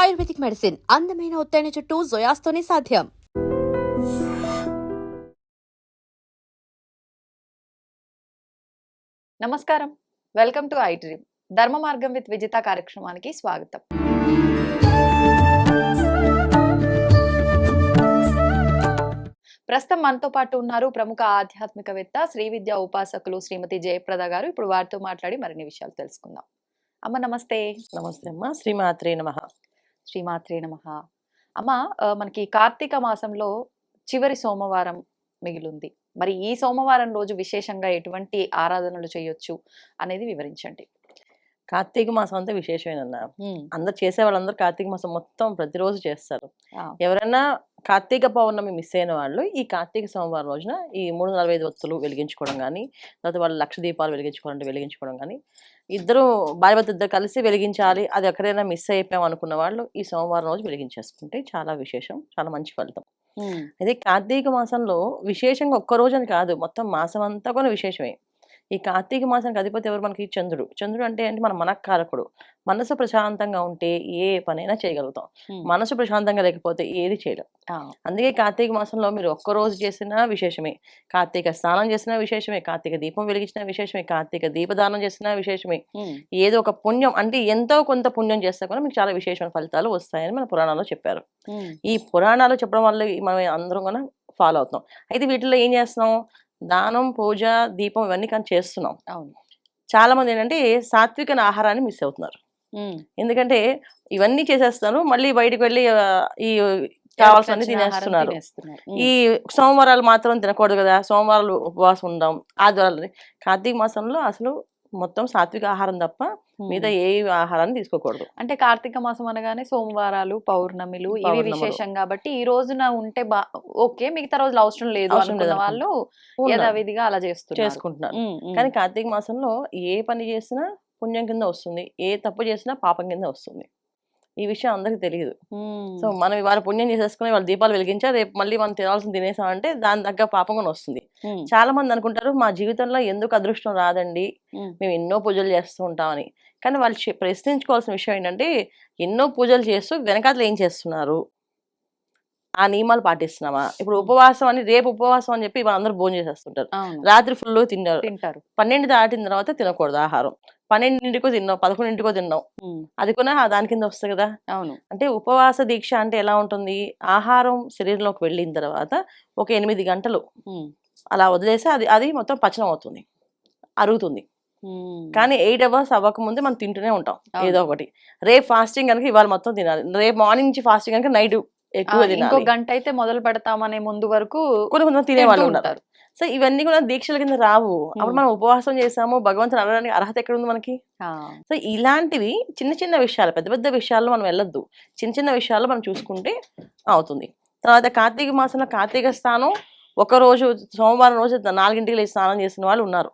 Ayurvedic medicine అందమైన ఒత్తైన చుట్టూ జొయాస్తోనే సాధ్యం. నమస్కారం. Welcome to iDream. ధర్మ మార్గం విత్ విజిత కార్యక్రమానికి స్వాగతం. ప్రస్తుతం మనతో పాటు ఉన్నారు ప్రముఖ ఆధ్యాత్మికవేత్త శ్రీ విద్యా ఉపాసకులు శ్రీమతి జయప్రద గారు. ఇప్పుడు వారితో మాట్లాడి మరిన్ని విషయాలు తెలుసుకుందాం. అమ్మ నమస్తే. నమస్తే అమ్మ. శ్రీమాత్రే నమ. శ్రీమాత్రే నమ. అమ్మ మనకి కార్తీక మాసంలో చివరి సోమవారం మిగిలింది. మరి ఈ సోమవారం రోజు విశేషంగా ఎటువంటి ఆరాధనలు చేయొచ్చు అనేది వివరించండి. కార్తీక మాసం అంతా విశేషమేనన్న. అందరు చేసే వాళ్ళందరూ కార్తీక మాసం మొత్తం ప్రతిరోజు చేస్తారు. ఎవరైనా కార్తీక పౌర్ణమి మిస్ అయిన వాళ్ళు ఈ కార్తీక సోమవారం రోజున ఈ మూడు నలభై ఐదు ఒత్తులు వెలిగించుకోవడం కానీ తర్వాత వాళ్ళు లక్ష దీపాలు వెలిగించుకోవాలంటే వెలిగించుకోవడం కానీ ఇద్దరు భార్యభర్త ఇద్దరు కలిసి వెలిగించాలి అది ఎక్కడైనా మిస్ అయిపోయాం అనుకున్న వాళ్ళు ఈ సోమవారం రోజు వెలిగించేసుకుంటే చాలా విశేషం చాలా మంచి ఫలితం. అయితే కార్తీక మాసంలో విశేషంగా ఒక్క రోజు అని కాదు మొత్తం మాసం అంతా కూడా విశేషమే. ఈ కార్తీక మాసానికి అధిపతి ఎవరు? మనకి చంద్రుడు. చంద్రుడు అంటే ఏంటి? మన మనకారకుడు. మనసు ప్రశాంతంగా ఉంటే ఏ పనైనా చేయగలుగుతాం. మనసు ప్రశాంతంగా లేకపోతే ఏది చేయలేం. అందుకే కార్తీక మాసంలో మీరు ఒక్క రోజు చేసినా విశేషమే. కార్తీక స్నానం చేసినా విశేషమే. కార్తీక దీపం వెలిగించిన విశేషమే. కార్తీక దీపదానం చేసినా విశేషమే. ఏదో ఒక పుణ్యం అంటే ఎంతో కొంత పుణ్యం చేస్తే కూడా మీకు చాలా విశేషమైన ఫలితాలు వస్తాయని మన పురాణాల్లో చెప్పారు. ఈ పురాణాలు చెప్పడం వల్ల మనం అందరం కూడా ఫాలో అవుతాం అయితే వీటిలో ఏం చేస్తున్నాం? దానం పూజ దీపం ఇవన్నీ కానీ చేస్తున్నాం. అవును. చాలా మంది ఏంటంటే సాత్విక ఆహారాన్ని మిస్ అవుతున్నారు. ఎందుకంటే ఇవన్నీ చేసేస్తాను మళ్ళీ బయటికి వెళ్ళి ఈ ఆహారం తినేస్తున్నారు. ఈ సోమవారాలు మాత్రం తినకూడదు కదా సోమవారాలు ఉపవాసం ఉందాం ఆదివారాలు. కార్తీక మాసంలో అసలు మొత్తం సాత్విక ఆహారం తప్ప. మిగతా ఏ ఆహారాన్ని తీసుకోకూడదు. అంటే కార్తీక మాసం అనగానే సోమవారాలు పౌర్ణమిలు ఇవి. విశేషం కాబట్టి ఈ రోజున ఉంటే బా ఓకే మిగతా రోజులు అవసరం లేదు అనుకున్న వాళ్ళు. యథావిధిగా అలా చేస్తున్నారు. చేసుకుంటున్నారు. కానీ కార్తీక మాసంలో ఏ పని చేసినా పుణ్యం కింద వస్తుంది. ఏ తప్పు చేసినా పాపం కింద వస్తుంది. ఈ విషయం అందరికీ తెలియదు సో మనం ఇవాళ పుణ్యం చేసేసుకుని వాళ్ళ దీపాలు వెలిగించా రేపు మళ్ళీ మనం తినాల్సిన తినేసామంటే దాని తగ్గ పాపం వస్తుంది. చాలా మంది అనుకుంటారు మా జీవితంలో ఎందుకు అదృష్టం రాదండి? మేము ఎన్నో పూజలు చేస్తూ ఉంటామని. కానీ వాళ్ళు ప్రశ్నించుకోవాల్సిన విషయం ఏంటంటే ఎన్నో పూజలు చేస్తూ వెనకాతలు ఏం చేస్తున్నారు? ఆ నియమాలు పాటిస్తున్నామా? ఇప్పుడు ఉపవాసం అని రేపు ఉపవాసం అని చెప్పి అందరూ భోజనం చేసేస్తుంటారు. రాత్రి ఫుల్ తిన్నారు తింటారు. పన్నెండు దాటిన తర్వాత తినకూడదు ఆహారం. పన్నెండింటికో తిన్నాం పదకొండింటికో తిన్నాం. అది కూడా దాని కింద వస్తుంది కదా? అవును. అంటే ఉపవాస దీక్ష అంటే ఎలా ఉంటుంది? ఆహారం శరీరంలోకి వెళ్ళిన తర్వాత ఒక ఎనిమిది గంటలు అలా వదిలేసి అది అది మొత్తం పచనం అవుతుంది అరుగుతుంది. కానీ ఎయిట్ అవర్స్ అవ్వకముందే మనం తింటూనే ఉంటాం. ఏదో ఒకటి. రేపు ఫాస్టింగ్ కనుక ఇవాళ మొత్తం తినాలి. రేపు మార్నింగ్ నుంచి ఫాస్టింగ్ కనుక నైట్ ఎక్కువ ఇంకో గంట అయితే మొదలు పెడతామనే ముందు వరకు కొంతమంది తినేవాళ్ళు ఉంటారు. సో ఇవన్నీ కూడా దీక్షల కింద రావు. అప్పుడు. మనం ఉపవాసం చేసాము భగవంతుని అనడానికి అర్హత ఎక్కడ ఉంది మనకి సో ఇలాంటివి చిన్న చిన్న విషయాలు పెద్ద పెద్ద విషయాల్లో మనం వెళ్ళొద్దు. చిన్న చిన్న విషయాల్లో మనం చూసుకుంటే అవుతుంది. తర్వాత కార్తీక మాసంలో కార్తీక స్నానం ఒక రోజు సోమవారం రోజు నాలుగింటికి లేచి స్నానం చేసిన వాళ్ళు ఉన్నారు.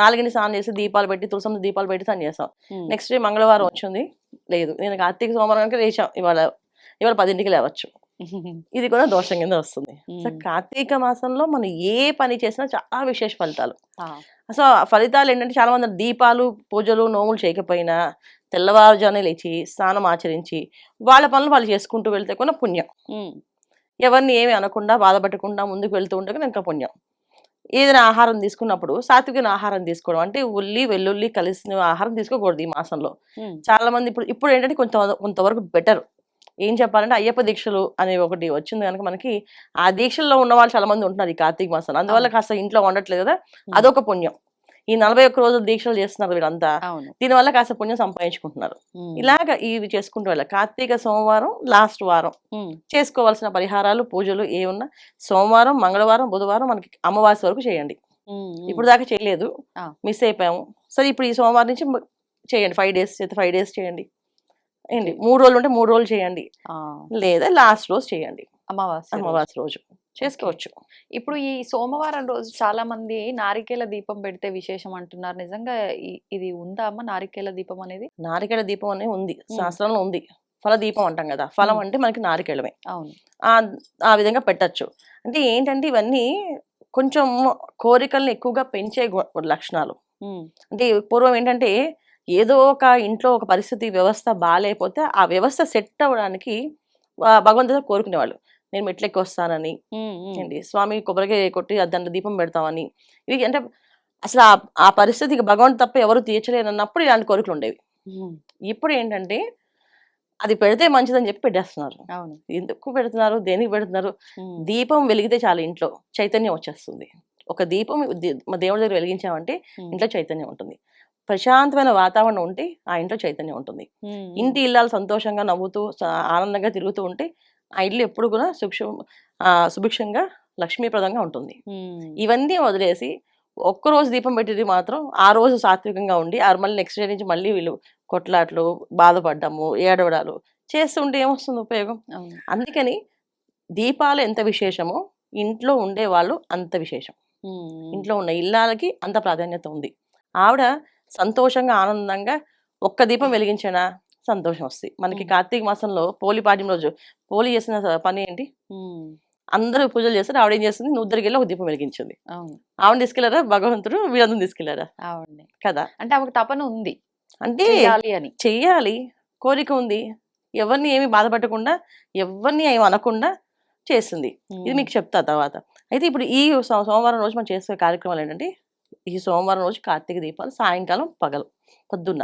నాలుగింటి స్నానం చేసి దీపాలు పెట్టి తులసం దీపాలు పెట్టి స్నానం చేస్తాం నెక్స్ట్ డే మంగళవారం వచ్చింది. లేదు నేను కార్తీక సోమవారం కనుక లేచాం ఇవాళ. ఇవాళ పదింటికి లేవచ్చు. ఇది కూడా దోషం కింద వస్తుంది. సో కార్తీక మాసంలో మనం ఏ పని చేసినా చాలా విశేష ఫలితాలు. సో ఫలితాలు ఏంటంటే చాలా మంది దీపాలు పూజలు నోములు చేయకపోయినా తెల్లవారుజామునే లేచి స్నానం ఆచరించి వాళ్ళ పనులు వాళ్ళు చేసుకుంటూ వెళ్తే కూడా పుణ్యం. ఎవరిని ఏమి అనకుండా బాధపెట్టకుండా ముందుకు వెళ్తూ ఉంటే ఇంకా పుణ్యం. ఏదైనా ఆహారం తీసుకున్నప్పుడు సాత్వికమైన ఆహారం తీసుకోవడం అంటే ఉల్లి వెల్లుల్లి కలిసిన ఆహారం తీసుకోకూడదు ఈ మాసంలో. చాలా మంది ఇప్పుడు ఇప్పుడు ఏంటంటే కొంత కొంతవరకు బెటర్. ఏం చెప్పాలంటే అయ్యప్ప దీక్షలు అనేవి ఒకటి వచ్చింది కనుక మనకి ఆ దీక్షల్లో ఉన్న వాళ్ళు చాలా మంది ఉంటున్నారు ఈ కార్తీక మాసం అందువల్ల కాస్త ఇంట్లో ఉండట్లేదు కదా అదొక పుణ్యం. ఈ నలభై ఒక్క రోజులు దీక్షలు చేస్తున్నారు వీళ్ళంతా. దీనివల్ల కాస్త పుణ్యం సంపాదించుకుంటున్నారు. ఇలాగ ఇవి చేసుకుంటూ వెళ్ళాలి. కార్తీక సోమవారం లాస్ట్ వారం. చేసుకోవాల్సిన పరిహారాలు పూజలు ఏ ఉన్నా సోమవారం మంగళవారం బుధవారం మనకి అమావాస్య వరకు చేయండి. ఇప్పుడు దాకా చేయలేదు. మిస్ అయిపోయాము. సరే ఇప్పుడు ఈ సోమవారం నుంచి చేయండి. ఫైవ్ డేస్ ఫైవ్ డేస్ చేయండి. ఏంటి? మూడు రోజులు ఉంటే మూడు రోజులు చేయండి. లేదా లాస్ట్ రోజు చేయండి. అమావాస్య. అమావాస్య రోజు. చేసుకోవచ్చు. ఇప్పుడు ఈ సోమవారం రోజు చాలా మంది నారికేల దీపం పెడితే విశేషం అంటున్నారు. నిజంగా ఇది ఉందా అమ్మ నారికేల దీపం అనేది? నారికేళ దీపం అనేది ఉంది. శాస్త్రంలో ఉంది. ఫల దీపం అంటాం కదా. ఫలం. అంటే మనకి నారికేళమే అవును. ఆ ఆ విధంగా పెట్టచ్చు. అంటే ఏంటంటే ఇవన్నీ కొంచెం కోరికల్ని ఎక్కువగా పెంచే లక్షణాలు. అంటే పూర్వం ఏంటంటే ఏదో ఒక ఇంట్లో ఒక పరిస్థితి వ్యవస్థ బాగాలేకపోతే ఆ వ్యవస్థ సెట్ అవ్వడానికి భగవంతుడు కోరుకునేవాళ్ళు. నేను మెట్లెక్కి వస్తానని. ఏంటి? స్వామి కొబ్బరికాయ కొట్టి దాంట్లో దీపం పెడతామని ఇవి అంటే అసలు ఆ- పరిస్థితికి భగవంతు తప్ప ఎవరు తీర్చలేరు అన్నప్పుడు ఇలాంటి కోరికలు ఉండేవి. ఇప్పుడు ఏంటంటే అది పెడితే మంచిదని చెప్పి పెట్టేస్తున్నారు. ఎందుకు పెడుతున్నారు? దేనికి పెడుతున్నారు? దీపం వెలిగితే చాలు ఇంట్లో చైతన్యం వచ్చేస్తుంది. ఒక దీపం దేవుడి దగ్గర వెలిగించామంటే ఇంట్లో చైతన్యం ఉంటుంది. ప్రశాంతమైన వాతావరణం ఉంటే ఆ ఇంట్లో చైతన్యం ఉంటుంది. ఇంటి ఇల్లాలు సంతోషంగా నవ్వుతూ ఆనందంగా తిరుగుతూ ఉంటే ఆ ఇల్లు ఎప్పుడు కూడా సుక్ష ఆ, సుభిక్షంగా లక్ష్మీప్రదంగా ఉంటుంది. ఇవన్నీ వదిలేసి ఒక్కరోజు దీపం పెట్టేది మాత్రం ఆ రోజు సాత్వికంగా ఉండి ఆ మళ్ళీ నెక్స్ట్ డే నుంచి మళ్ళీ వీళ్ళు కొట్లాట్లు బాధపడ్డము ఏడవడాలు చేస్తుంటే ఏమొస్తుంది ఉపయోగం? అందుకని దీపాలు ఎంత విశేషమో ఇంట్లో ఉండే వాళ్ళు అంత విశేషం. ఇంట్లో ఉన్న ఇల్లాలకి అంత ప్రాధాన్యత ఉంది. ఆవిడ సంతోషంగా ఆనందంగా ఒక్క దీపం వెలిగించినా సంతోషం వస్తుంది మనకి. కార్తీక మాసంలో పోలి పాడ్యం రోజు పోలి చేసిన పని ఏంటి? అందరూ పూజలు చేస్తారు ఆవిడ ఏం చేస్తుంది? నువ్వు దగ్గరికి వెళ్ళి ఒక దీపం వెలిగించింది. ఆవిడ తీసుకెళ్ళారా? భగవంతుడు వీళ్ళందరూ తీసుకెళ్ళారా? కదా. అంటే ఆమెకు తపన ఉంది. అంటే అని. చెయ్యాలి. కోరిక ఉంది. ఎవరిని ఏమి బాధపెట్టకుండా ఎవరిని ఏమి అనకుండా చేస్తుంది. ఇది మీకు చెప్తా తర్వాత. అయితే ఇప్పుడు ఈ సోమవారం రోజు మనం చేసే కార్యక్రమాలు ఏంటంటే ఈ సోమవారం రోజు కార్తీక దీపాలు సాయంకాలం పగలు పొద్దున్న.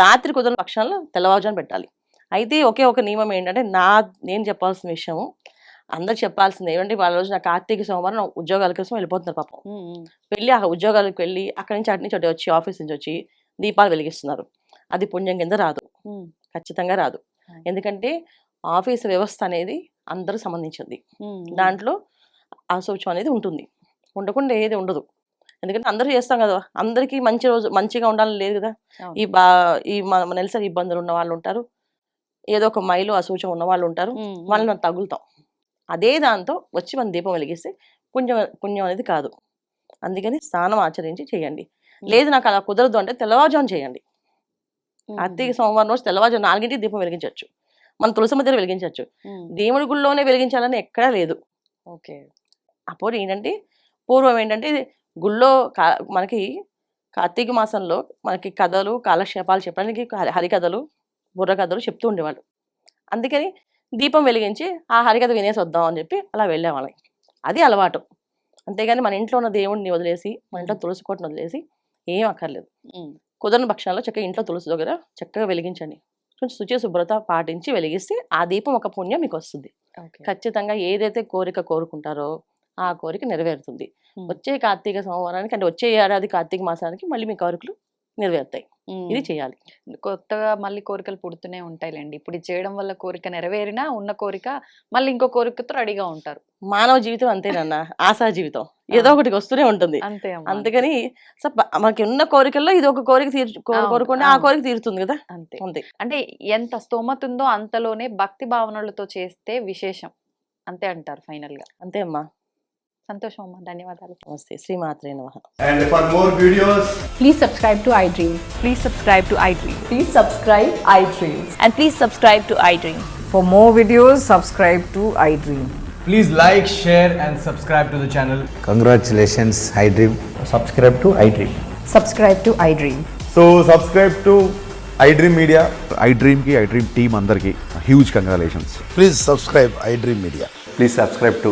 రాత్రి కుదరని పక్షాల్లో తెల్లవారుజాము పెట్టాలి. అయితే ఒకే ఒక నియమం ఏంటంటే నా నేను చెప్పాల్సిన విషయము అందరికి చెప్పాల్సింది ఏమంటే వాళ్ళ రోజు నా కార్తీక సోమవారం ఉద్యోగాల కోసం వెళ్ళిపోతున్నారు పాపం. వెళ్ళి ఆ ఉద్యోగాలకు వెళ్ళి అక్కడి నుంచి అటు నుంచి అటు వచ్చి ఆఫీస్ నుంచి వచ్చి దీపాలు వెలిగిస్తున్నారు. అది పుణ్యం కింద రాదు. ఖచ్చితంగా రాదు. ఎందుకంటే ఆఫీస్ వ్యవస్థ అనేది అందరూ సంబంధించింది. దాంట్లో అశౌచం అనేది ఉంటుంది. ఉండకుండా ఏది ఉండదు. ఎందుకంటే అందరూ చేస్తాం కదా అందరికీ మంచి రోజు మంచిగా ఉండాలని లేదు కదా. ఈ బా ఈ మన నెలసరి ఇబ్బందులు ఉన్న వాళ్ళు ఉంటారు. ఏదో ఒక మైలు అశౌచం ఉన్న వాళ్ళు ఉంటారు. వాళ్ళని మనం తగులుతాం. అదే దాంతో వచ్చి మన దీపం వెలిగిస్తే పుణ్యం పుణ్యం అనేది కాదు. అందుకని స్నానం ఆచరించి చేయండి. లేదు నాకు అలా కుదరదు అంటే తెల్లవారుజాము చేయండి. కార్తీక సోమవారం రోజు తెల్లవారుజాము నాలుగింటికి దీపం వెలిగించవచ్చు. మన తులసి మధ్య వెలిగించవచ్చు. దేవుడి గుళ్ళోనే వెలిగించాలని ఎక్కడా లేదు. ఓకే. అప్పుడు ఏంటంటే పూర్వం ఏంటంటే గుళ్ళో కా- మనకి కార్తీక మాసంలో మనకి కథలు కాలక్షేపాలు చెప్పడానికి హరి- హరికథలు బుర్ర కథలు చెప్తూ ఉండేవాళ్ళు. అందుకని దీపం వెలిగించి ఆ హరికథ వినేసి వద్దాం అని చెప్పి అలా వెళ్ళేవాళ్ళం. అది అలవాటు. అంతేగాని మన ఇంట్లో ఉన్న దేవుడిని వదిలేసి మన ఇంట్లో తులసి కోటను వదిలేసి ఏం అక్కర్లేదు. కుదరని పక్షాల్లో చక్కగా ఇంట్లో తులసి దగ్గర చక్కగా వెలిగించండి. కొంచెం శుచి శుభ్రత పాటించి వెలిగిస్తే ఆ దీపం ఒక పుణ్యం మీకు వస్తుంది. ఖచ్చితంగా ఏదైతే కోరిక కోరుకుంటారో ఆ కోరిక నెరవేరుతుంది. వచ్చే కార్తీక సంవత్సరానికి అంటే వచ్చే ఏడాది కార్తీక మాసానికి మళ్ళీ మీ కోరికలు నెరవేరుతాయి. ఇది చేయాలి. కొత్తగా మళ్ళీ కోరికలు పుడుతూనే ఉంటాయిలేండి. ఇప్పుడు చేయడం వల్ల కోరిక నెరవేరినా ఉన్న కోరిక మళ్ళీ ఇంకో కోరికతో రెడీగా ఉంటారు. మానవ జీవితం అంతేనన్న ఆశా జీవితం. ఏదో ఒకటి వస్తూనే ఉంటుంది. అంతే అమ్మా, అందుకని మనకి ఉన్న కోరికల్లో ఇది ఒక కోరిక తీర్చు కోరుకుంటే ఆ. కోరిక తీరుతుంది కదా. అంతే. అంతే. అంటే ఎంత స్తోమత ఉందో అంతలోనే భక్తి భావనలతో చేస్తే విశేషం. అంతే అంటారు ఫైనల్గా అంతే అమ్మా. సంతోషం అమ్మా ధన్యవాదాలు నమస్తే శ్రీమాత్రే నమః And for more videos, Please subscribe to iDream. Please subscribe to iDream. Please subscribe iDream. And please subscribe to iDream. For more videos, subscribe to iDream. please like, share, and subscribe to the channel. Congratulations, iDream. subscribe to iDream. Subscribe to iDream. So subscribe to iDream Media. I డ్రీమ్కి I dream team అందరికీ huge congratulations Please subscribe iDream Media. Please subscribe to